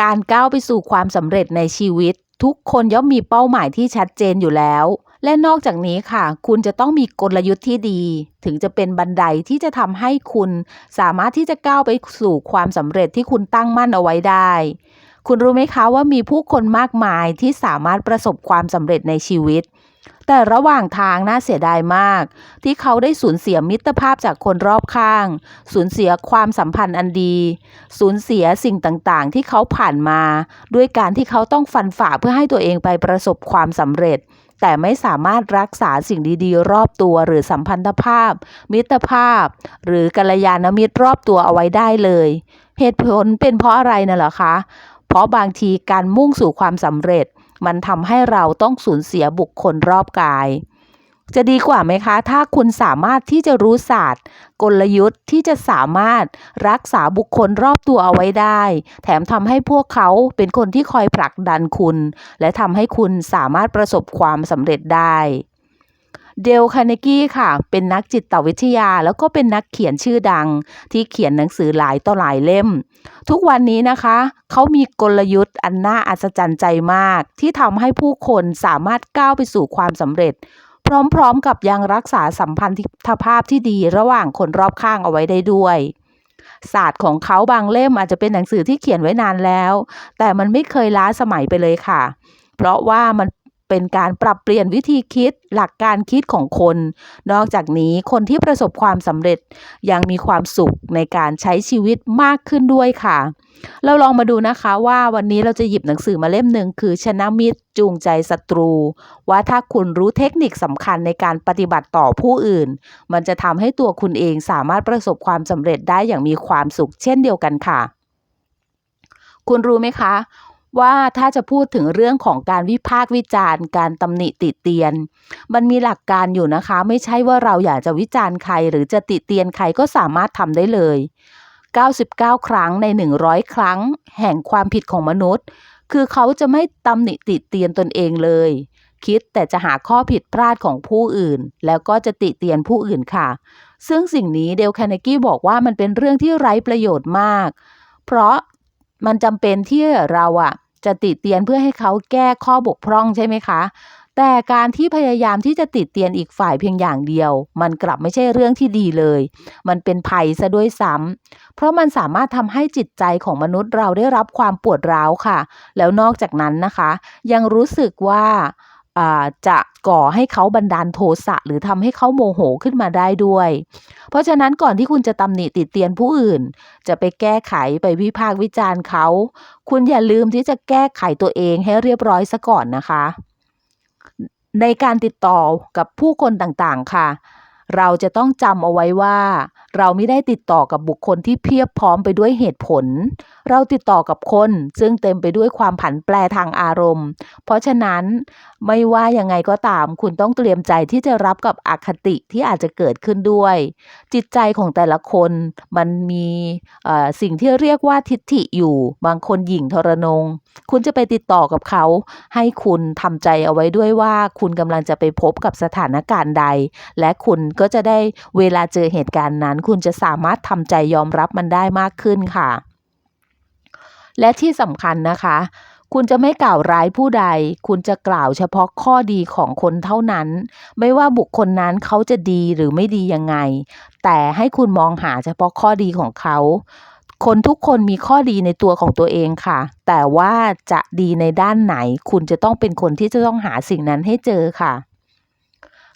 การก้าวไปสู่ความสำเร็จในชีวิต ทุกคนย่อมมีเป้าหมายที่ชัดเจนอยู่แล้ว และนอกจากนี้ค่ะ คุณจะต้องมีกลยุทธ์ที่ดี ถึงจะเป็นบันไดที่จะทำให้คุณ สามารถที่จะก้าวไปสู่ความสำเร็จที่คุณตั้งมั่นเอาไว้ได้ คุณรู้ไหมคะว่ามีผู้คนมากมายที่สามารถประสบความสำเร็จในชีวิต แต่ระหว่างทางน่าเสียดายมาก ที่เขาได้สูญเสียมิตรภาพจากคนรอบข้าง สูญเสียความสัมพันธ์อันดี สูญเสียสิ่งต่างๆ ที่เขาผ่านมา ด้วยการที่เขาต้องฟันฝ่าเพื่อให้ตัวเองไปประสบความสำเร็จ แต่ไม่สามารถรักษาสิ่งดีๆ รอบตัวหรือสัมพันธภาพ มิตรภาพ หรือกัลยาณมิตรรอบตัวเอาไว้ได้เลย เหตุผลเป็นเพราะอะไรน่ะเหรอคะ เพราะบางทีการมุ่งสู่ความสำเร็จ มันทำให้เราต้องสูญเสียบุคคลรอบกาย จะดีกว่าไหมคะ ถ้าคุณสามารถที่จะรู้ศาสตร์ กลยุทธ์ที่จะสามารถรักษาบุคคลรอบตัวเอาไว้ได้ แถมทำให้พวกเขาเป็นคนที่คอยผลักดันคุณ และทำให้คุณสามารถประสบความสำเร็จได้ เดลคาเนกี้ค่ะ เป็นนักจิตวิทยาแล้วก็เป็นนักเขียนชื่อดัง ที่เขียนหนังสือหลายต่อหลายเล่ม ทุกวันนี้นะคะ เขามีกลยุทธ์อันน่าอัศจรรย์ใจมาก ที่ทำให้ผู้คนสามารถก้าวไปสู่ความสำเร็จ พร้อมๆกับยังรักษาสัมพันธภาพที่ดีระหว่างคนรอบข้างเอาไว้ได้ด้วยศาสตร์ของเขาบางเล่มอาจจะเป็นหนังสือที่เขียนไว้นานแล้ว แต่มันไม่เคยล้าสมัยไปเลยค่ะ เพราะว่ามัน เป็นการปรับเปลี่ยนวิธีคิดหลักการคิดของคน นอกจากนี้คนที่ประสบความสำเร็จยังมีความสุขในการใช้ชีวิตมากขึ้นด้วยค่ะ เราลองมาดูนะคะว่าวันนี้เราจะหยิบหนังสือมาเล่มหนึ่งคือชนะมิตรจูงใจศัตรู ว่าถ้าคุณรู้เทคนิคสำคัญในการปฏิบัติต่อผู้อื่น มันจะทำให้ตัวคุณเองสามารถประสบความสำเร็จได้อย่างมีความสุขเช่นเดียวกันค่ะ คุณรู้ไหมคะ ว่าถ้าจะพูดถึงเรื่องของการวิพากษ์วิจารณ์ การตำหนิติเตียน มันมีหลักการอยู่นะคะ ไม่ใช่ว่าเราอยากจะวิจารณ์ใคร หรือจะติเตียนใครก็สามารถทำได้เลย 99 ครั้งใน 100 ครั้ง แห่งความผิดของมนุษย์ คือเขาจะไม่ตำหนิติเตียนตนเองเลย คิดแต่จะหาข้อผิดพลาดของผู้อื่น แล้วก็จะติเตียนผู้อื่นค่ะ ซึ่งสิ่งนี้เดลคาเนกี้บอกว่ามันเป็นเรื่องที่ไร้ประโยชน์มาก เพราะมันจำเป็นที่เราอะ จะติเตียนเพื่อให้เขาแก้ข้อบกพร่องใช่ไหมคะ แต่การที่พยายามที่จะติดเตียนอีกฝ่ายเพียงอย่างเดียว มันกลับไม่ใช่เรื่องที่ดีเลย มันเป็นภัยซะด้วยซ้ำเพราะมันสามารถทำให้จิตใจของมนุษย์เราได้รับความปวดร้าวค่ะ แล้วนอกจากนั้นนะคะ ยังรู้สึกว่า จะก่อให้เขาบันดาลโทสะหรือทำให้เขาโมโหขึ้นมาได้ด้วย เพราะฉะนั้นก่อนที่คุณจะตำหนิติดเตียนผู้อื่น จะไปแก้ไขไปวิพากษ์วิจารณ์เขา คุณอย่าลืมที่จะแก้ไขตัวเองให้เรียบร้อยซะก่อนนะคะ ในการติดต่อกับผู้คนต่างๆค่ะ เราจะต้องจำเอาไว้ว่าเราไม่ได้ติดต่อกับบุคคลที่เพียบพร้อมไปด้วยเหตุผล เราติดต่อกับคนซึ่งเต็มไปด้วยความผันแปรทางอารมณ์ เพราะฉะนั้นไม่ว่ายังไงก็ตาม คุณต้องเตรียมใจที่จะรับกับอคติที่อาจจะเกิดขึ้นด้วย จิตใจของแต่ละคนมันมีสิ่งที่เรียกว่าทิฏฐิอยู่ บางคนหยิ่งทรนง คุณจะไปติดต่อกับเขา ให้คุณทำใจเอาไว้ด้วยว่า คุณกำลังจะไปพบกับสถานการณ์ใด และคุณก็จะได้เวลาเจอเหตุการณ์นั้นคุณจะสามารถทำใจยอมรับมันได้มากขึ้นค่ะ และที่สำคัญนะคะ คุณจะไม่กล่าวร้ายผู้ใด คุณจะกล่าวเฉพาะข้อดีของคนเท่านั้น ไม่ว่าบุคคลนั้นเขาจะดีหรือไม่ดียังไง แต่ให้คุณมองหาเฉพาะข้อดีของเขาคนทุกคนมีข้อดีในตัวของตัวเองค่ะ แต่ว่าจะดีในด้านไหน คุณจะต้องเป็นคนที่จะต้องหาสิ่งนั้นให้เจอค่ะ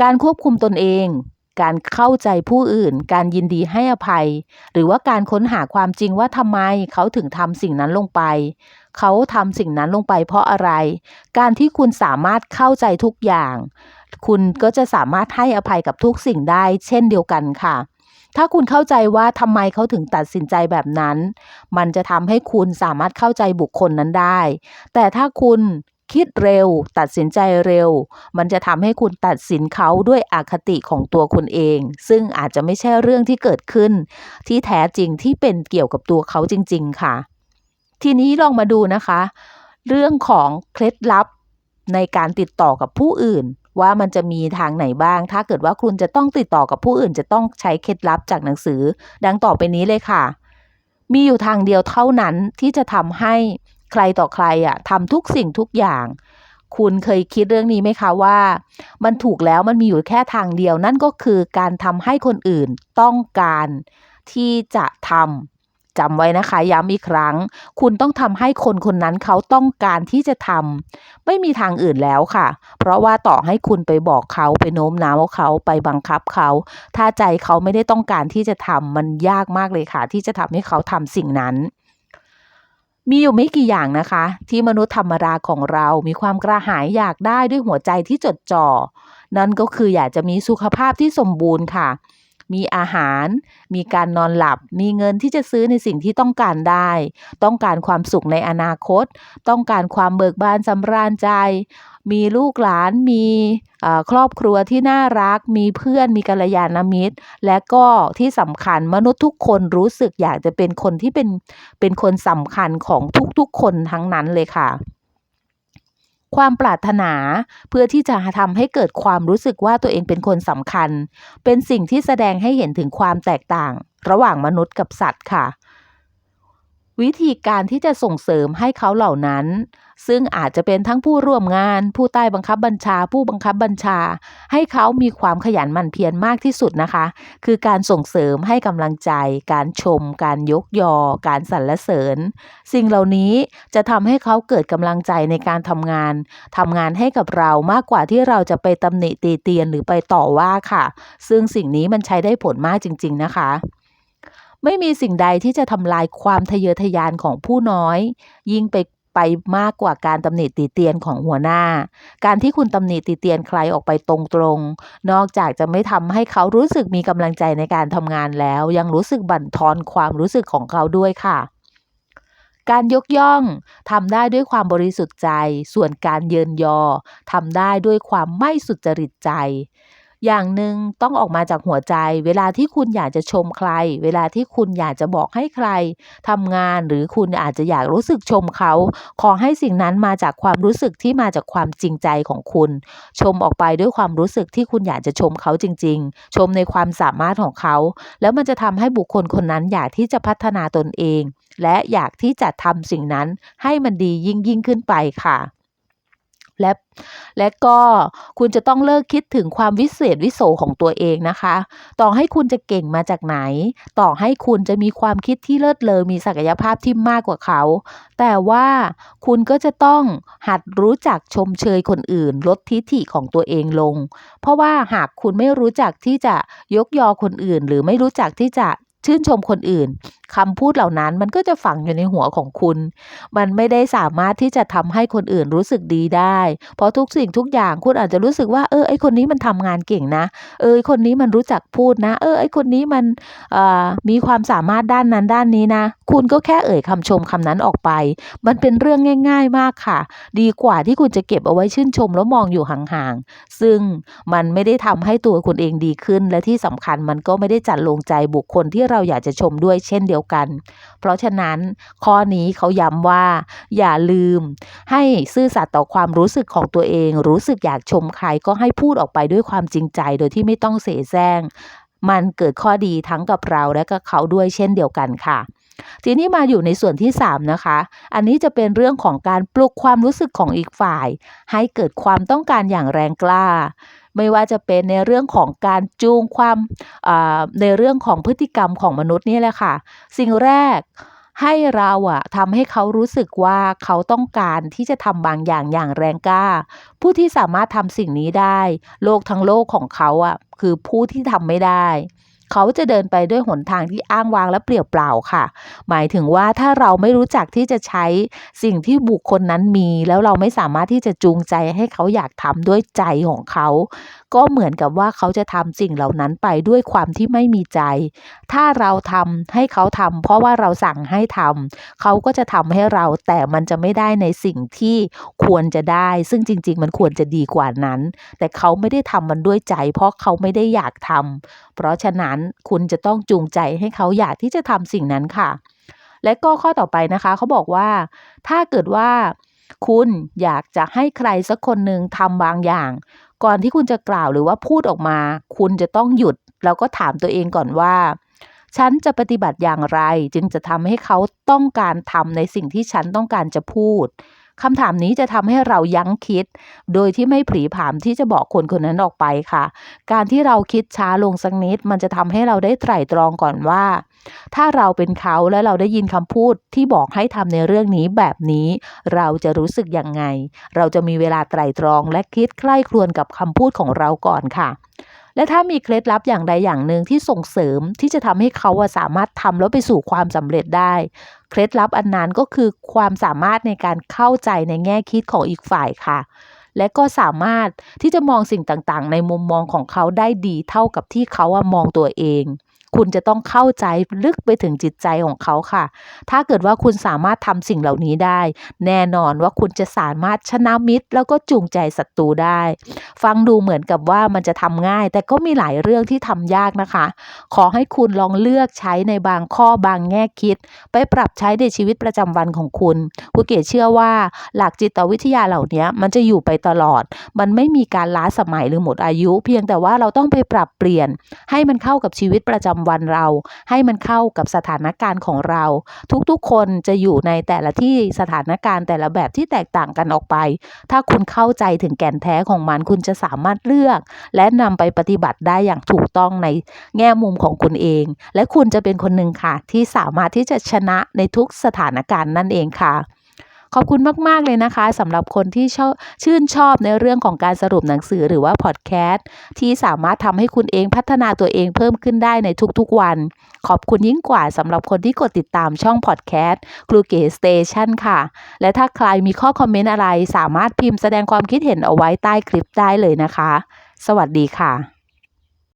การควบคุมตนเอง การเข้าใจผู้อื่น การยินดีให้อภัย หรือว่าการค้นหาความจริงว่าทำไมเขาถึงทำสิ่งนั้นลงไป เขาทำสิ่งนั้นลงไปเพราะอะไร การที่คุณสามารถเข้าใจทุกอย่าง คุณก็จะสามารถให้อภัยกับทุกสิ่งได้ เช่นเดียวกันค่ะถ้าคุณเข้าใจว่าทำไมเขาถึงตัดสินใจแบบนั้น มันจะทำให้คุณสามารถเข้าใจบุคคลนั้นได้ แต่ถ้าคุณ คิดเร็ว ตัดสินใจเร็ว มันจะทำให้คุณตัดสินเขาด้วยอคติของตัวคุณเอง ซึ่งอาจจะไม่ใช่เรื่องที่เกิดขึ้น ที่แท้จริงที่เป็นเกี่ยวกับตัวเขาจริง ๆ ค่ะ ทีนี้ลองมาดูนะคะ เรื่องของเคล็ดลับในการติดต่อกับผู้อื่น ว่ามันจะมีทางไหนบ้าง ถ้าเกิดว่าคุณจะต้องติดต่อกับผู้อื่น จะต้องใช้เคล็ดลับจากหนังสือ ดังต่อไปนี้เลยค่ะ มีอยู่ทางเดียวเท่านั้นที่จะทำให้ ใครต่อใครอะทำทุกสิ่งทุกอย่าง คุณเคยคิดเรื่องนี้ไหมคะว่า มันถูกแล้วมันมีอยู่แค่ทางเดียว นั่นก็คือการทำให้คนอื่นต้องการที่จะทำจำไว้นะคะ ย้ำอีกครั้ง คุณต้องทำให้คนคนนั้นเขาต้องการที่จะทำไม่มีทางอื่นแล้วค่ะ เพราะว่าต่อให้คุณไปบอกเขาไปโน้มน้าวเขาไปบังคับเขา ถ้าใจเขาไม่ได้ต้องการที่จะทำมันยากมากเลยค่ะ ที่จะทำให้เขาทำสิ่งนั้น มีอยู่ไม่กี่อย่างนะคะ ที่มนุษย์ธรรมดาของเรามีความกระหายอยากได้ด้วยหัวใจที่จดจ่อ นั่นก็คืออยากจะมีสุขภาพที่สมบูรณ์ค่ะ มีอาหาร มีการนอนหลับ มีเงินที่จะซื้อในสิ่งที่ต้องการได้ ต้องการความสุขในอนาคต ต้องการความเบิกบานสำราญใจ มีลูกหลาน มีครอบครัวที่น่ารัก มีเพื่อน มีกัลยาณมิตร และก็ที่สำคัญมนุษย์ทุกคนรู้สึกอยากจะเป็นคนที่เป็นเป็นคนสำคัญของทุกๆคนทั้งนั้นเลยค่ะ ความปรารถนา เพื่อที่จะทำให้เกิดความรู้สึกว่าตัวเองเป็นคนสำคัญ เป็นสิ่งที่แสดงให้เห็นถึงความแตกต่าง ระหว่างมนุษย์กับสัตว์ค่ะ วิธีการที่จะส่งเสริมให้เขาเหล่านั้น ซึ่งอาจจะเป็นทั้งผู้ร่วมงาน ผู้ใต้บังคับบัญชา ผู้บังคับบัญชา ให้เขามีความขยันหมั่นเพียรมากที่สุดนะคะ คือการส่งเสริมให้กำลังใจ การชม การยกยอ การสรรเสริญ สิ่งเหล่านี้จะทำให้เขาเกิดกำลังใจในการทำงานทำงานให้กับเรามากกว่าที่เราจะไปตำหนิตีเตียนหรือไปต่อว่าค่ะ ซึ่งสิ่งนี้มันใช้ได้ผลมากจริง ๆ นะคะ ไม่มีสิ่งใดที่จะทำลายความทะเยอทะยานของผู้น้อย ยิ่งไปไปมากกว่าการตำหนิติเตียนของหัวหน้า การที่คุณตำหนิติเตียนใครออกไปตรงๆ นอกจากจะไม่ทำให้เขารู้สึกมีกำลังใจในการทำงานแล้ว ยังรู้สึกบั่นทอนความรู้สึกของเขาด้วยค่ะการยกย่องทำได้ด้วยความบริสุทธิ์ใจ ส่วนการเยินยอทำได้ด้วยความไม่สุจริตใจ อย่างหนึ่งต้องออกมาจากหัวใจ เวลาที่คุณอยากจะชมใคร เวลาที่คุณอยากจะบอกให้ใครทำงานหรือคุณอาจจะอยากรู้สึกชมเขา ขอให้สิ่งนั้นมาจากความรู้สึกที่มาจากความจริงใจของคุณ ชมออกไปด้วยความรู้สึกที่คุณอยากจะชมเขาจริง ๆ ชมในความสามารถของเขา แล้วมันจะทำให้บุคคลคนนั้นอยากที่จะพัฒนาตนเอง และอยากที่จะทำสิ่งนั้นให้มันดียิ่งยิ่งขึ้นไปค่ะ และและก็คุณจะต้องเลิกคิดถึงความวิเศษวิโสของตัวเองนะคะ ต่อให้คุณจะเก่งมาจากไหน ต่อให้คุณจะมีความคิดที่เลิศเลอมีศักยภาพที่มากกว่าเขา แต่ว่าคุณก็จะต้องหัดรู้จักชมเชยคนอื่น ลดทิฐิของตัวเองลง เพราะว่าหากคุณไม่รู้จักที่จะยกยอคนอื่น หรือไม่รู้จักที่จะ ชื่นชมคนอื่นคำพูดเหล่านั้นมันก็จะฝังอยู่ในหัวของคุณ มันไม่ได้สามารถที่จะทำให้คนอื่นรู้สึกดีได้ เพราะทุกสิ่งทุกอย่างคุณอาจจะรู้สึกว่า เออไอคนนี้มันทำงานเก่งนะ เออไอคนนี้มันรู้จักพูดนะ เออไอคนนี้มันออมีความสามารถด้านนั้นด้านนี้นะ คุณก็แค่เอ่ยคำชมคำนั้นออกไป มันเป็นเรื่องง่าย ๆมากค่ะ ดีกว่าที่คุณจะเก็บเอาไว้ชื่นชมแล้วมองอยู่ห่างๆ ซึ่งมันไม่ได้ทำให้ตัวคุณเองดีขึ้น และที่สำคัญมันก็ไม่ได้จัดลงใจบุคคลที่เราอยากจะชมด้วยเช่นเดียวกัน เพราะฉะนั้นข้อนี้เขาย้ำว่า อย่าลืม ให้ซื่อสัตย์ต่อความรู้สึกของตัวเอง รู้สึกอยากชมใครก็ให้พูดออกไปด้วยความจริงใจ โดยที่ไม่ต้องเสแสร้งมันเกิดข้อดีทั้งกับเราและก็เขาด้วยเช่นเดียวกันค่ะทีนี้มาอยู่ในส่วนที่ 3 นะคะ อันนี้จะเป็นเรื่องของการปลุกความรู้สึกของอีกฝ่าย ให้เกิดความต้องการอย่างแรงกล้า ไม่ว่าจะเป็นในเรื่องของการจูงความในเรื่องของพฤติกรรมของมนุษย์นี่แหละค่ะ สิ่งแรกให้เราอะทำให้เขารู้สึกว่าเขาต้องการที่จะทำบางอย่างอย่างแรงกล้า ผู้ที่สามารถทำสิ่งนี้ได้ โลกทั้งโลกของเขาอะคือผู้ที่ทำไม่ได้ เขาจะเดินไปด้วยหนทางที่อ้างว้างและเปลี่ยวเปล่าค่ะ หมายถึงว่าถ้าเราไม่รู้จักที่จะใช้สิ่งที่บุคคลนั้นมี แล้วเราไม่สามารถที่จะจูงใจให้เขาอยากทำด้วยใจของเขา ก็เหมือนกับว่าเขาจะทำสิ่งเหล่านั้นไปด้วยความที่ไม่มีใจ ถ้าเราทำให้เขาทำเพราะว่าเราสั่งให้ทำเขาก็จะทำให้เราแต่มันจะไม่ได้ในสิ่งที่ควรจะได้ ซึ่งจริง ๆ มันควรจะดีกว่านั้น แต่เขาไม่ได้ทำมันด้วยใจ เพราะเขาไม่ได้อยากทำเพราะฉะนั้นคุณจะต้องจูงใจให้เขาอยากที่จะทำสิ่งนั้นค่ะ และก็ข้อต่อไปนะคะเขาบอกว่า ถ้าเกิดว่าคุณอยากจะให้ใครสักคนหนึ่งทำบางอย่าง ก่อนที่คุณจะกล่าวหรือว่าพูดออกมา คุณจะต้องหยุด แล้วก็ถามตัวเองก่อนว่า ฉันจะปฏิบัติอย่างไร จึงจะทำให้เขาต้องการทำในสิ่งที่ฉันต้องการจะพูด คำถามนี้จะทำให้เรายั้งคิด โดยที่ไม่ผลีผามที่จะบอกคนคนนั้นออกไปค่ะ การที่เราคิดช้าลงสักนิด มันจะทำให้เราได้ไตร่ตรองก่อนว่า ถ้าเราเป็นเขาและเราได้ยินคำพูดที่บอกให้ทำในเรื่องนี้แบบนี้ เราจะรู้สึกยังไง เราจะมีเวลาไตร่ตรองและคิดใกล้ครวญกับคำพูดของเราก่อนค่ะ และถ้ามีเคล็ดลับอย่างใดอย่างหนึ่งที่ส่งเสริมที่จะทำให้เขาสามารถทำแล้วไปสู่ความสำเร็จได้ เคล็ดลับอันนั้นก็คือความสามารถในการเข้าใจในแง่คิดของอีกฝ่ายค่ะ และก็สามารถที่จะมองสิ่งต่างๆ ในมุมมองของเขาได้ดีเท่ากับที่เขามองตัวเอง คุณจะต้องเข้าใจลึกไปถึงจิตใจของเขาค่ะ ถ้าเกิดว่าคุณสามารถทำสิ่งเหล่านี้ได้ แน่นอนว่าคุณจะสามารถชนะมิตร แล้วก็จูงใจศัตรูได้ ฟังดูเหมือนกับว่ามันจะทำง่าย แต่ก็มีหลายเรื่องที่ทำยากนะคะ ขอให้คุณลองเลือกใช้ในบางข้อบางแง่คิด ไปปรับใช้ในชีวิตประจำวันของคุณคุณเก๋เชื่อว่าหลักจิตวิทยาเหล่านี้มันจะอยู่ไปตลอด มันไม่มีการล้าสมัยหรือหมดอายุ เพียงแต่ว่าเราต้องไปปรับเปลี่ยนให้มันเข้ากับชีวิตประจำวันเรา ให้มันเข้ากับสถานการณ์ของเรา ทุกๆ คนจะอยู่ในแต่ละที่สถานการณ์แต่ละแบบที่แตกต่างกันออกไป ถ้าคุณเข้าใจถึงแก่นแท้ของมันคุณจะสามารถเลือก และนำไปปฏิบัติได้อย่างถูกต้องในแง่มุมของคุณเอง และคุณจะเป็นคนหนึ่งค่ะ ที่สามารถที่จะชนะในทุกสถานการณ์นั่นเองค่ะ ขอบคุณมาก ๆ เลยนะคะสำหรับคนที่ชอบชื่นชอบในเรื่องของการสรุปหนังสือหรือว่าพอดแคสต์ที่สามารถทำให้คุณเองพัฒนาตัวเองเพิ่มขึ้นได้ในทุกๆวัน ขอบคุณยิ่งกว่าสำหรับคนที่กดติดตามช่องพอดแคสต์ครูเก๋สเตชันค่ะ และถ้าใครมีข้อคอมเมนต์อะไร สามารถพิมพ์แสดงความคิดเห็นเอาไว้ใต้คลิปได้เลยนะคะ สวัสดีค่ะ